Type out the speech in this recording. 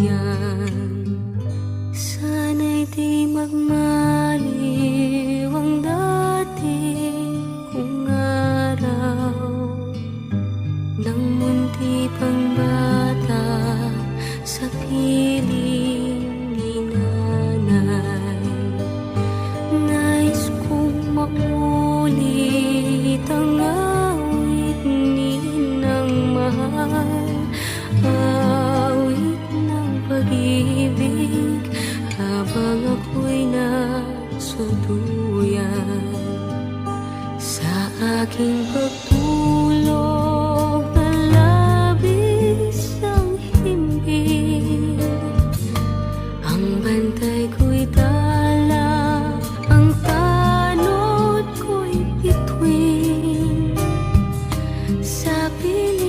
yan Sana'y di magmahal aking pagtulog na labis ng himbing Ang bantay ko'y tala, ang tanod ko'y bituin. Sa pilang